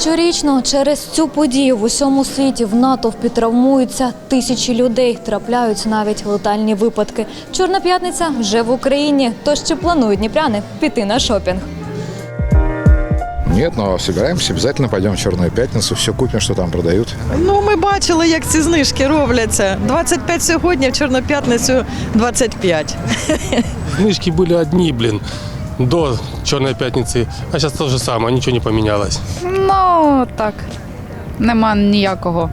Щорічно через цю подію в усьому світі в натовпі травмуються тисячі людей. Трапляються навіть летальні випадки. Чорна п'ятниця вже в Україні. Тож чи планують дніпряни піти на шопінг? Нет, но собираемся, обязательно пойдем в Черную пятницу, все купим, что там продают. Ну, ми бачили, як ці знижки робляться. 25 сьогодні, в Чорну п'ятницю 25. Книжки были одни, блин, до Черной пятницы, а сейчас то же самое, ничего не поменялось. Ну так. Нема ніякого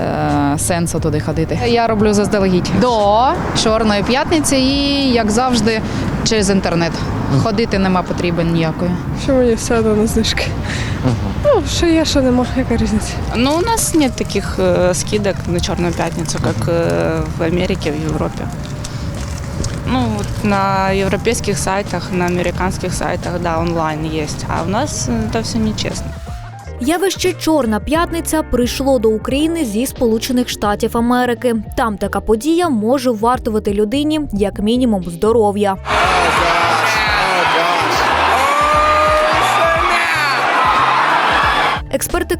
е, сенсу туди ходити. Я роблю заздалегідь до Чорної п'ятниці і, як завжди, через інтернет. Ходити нема потрібен ніякої. Що мені все одно на знижки. Ну, що є, що нема, яка різниця. Ну, у нас нет таких э, скидок на Черную пятницу, как э, в Америке, в Европе. Ну, на европейских сайтах, на американских сайтах, да, онлайн есть. А у нас э, это все нечестно. Явище Чорна п'ятниця прийшло до України зі Сполучених Штатів Америки. Там така подія може вартувати людині як мінімум здоров'я.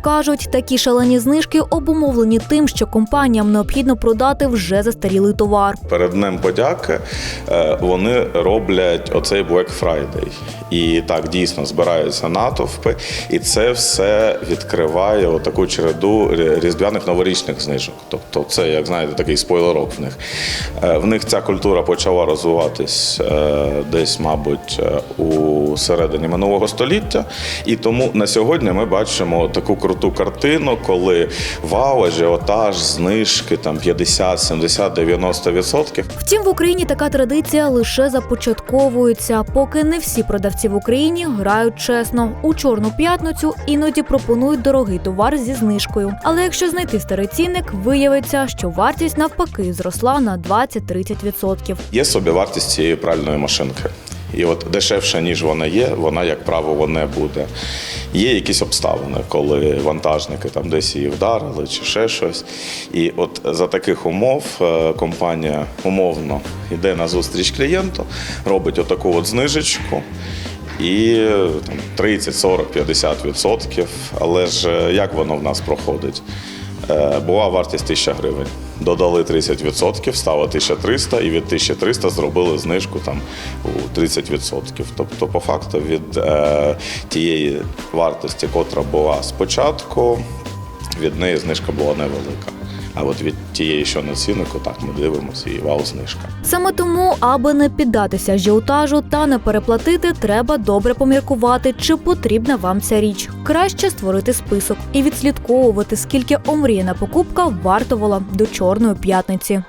Кажуть, такі шалені знижки обумовлені тим, що компаніям необхідно продати вже застарілий товар. Перед Днем подяки е, вони роблять оцей Black Friday. І так дійсно збираються натовпи, і це все відкриває отаку череду різдвяних новорічних знижок. Тобто, це, як знаєте, такий спойлерок в них. Е, В них ця культура почала розвиватись е, десь, мабуть, у середині минулого століття. І тому на сьогодні ми бачимо таку круту картину, коли вау, ажіотаж, знижки там 50, 70, 90 відсотків. Втім, в Україні така традиція лише започатковується, поки не всі продавці в Україні грають чесно. У чорну п'ятницю іноді пропонують дорогий товар зі знижкою. Але якщо знайти старий цінник, виявиться, що вартість навпаки зросла на 20-30%. Є собівартість цієї пральної машинки. І от дешевше, ніж вона є, вона, як правило, не буде. Є якісь обставини, коли вантажники там десь її вдарили чи ще щось. І от за таких умов е, компанія умовно йде на зустріч клієнту, робить отаку от знижечку. І там 30, 40, 50 відсотків. Але ж е, як воно в нас проходить? Е, Була вартість 1000 гривень. Додали 30%, стало 1300, і від 1300 зробили знижку там у 30%. Тобто, по факту, від е, тієї вартості, котра була спочатку, від неї знижка була невелика. А от від тієї, що на ціннику, так ми дивимося, і вау, знижка. Саме тому, аби не піддатися ажіотажу та не переплатити, треба добре поміркувати, чи потрібна вам ця річ. Краще створити список і відслідковувати, скільки омріяна покупка вартувала до чорної п'ятниці.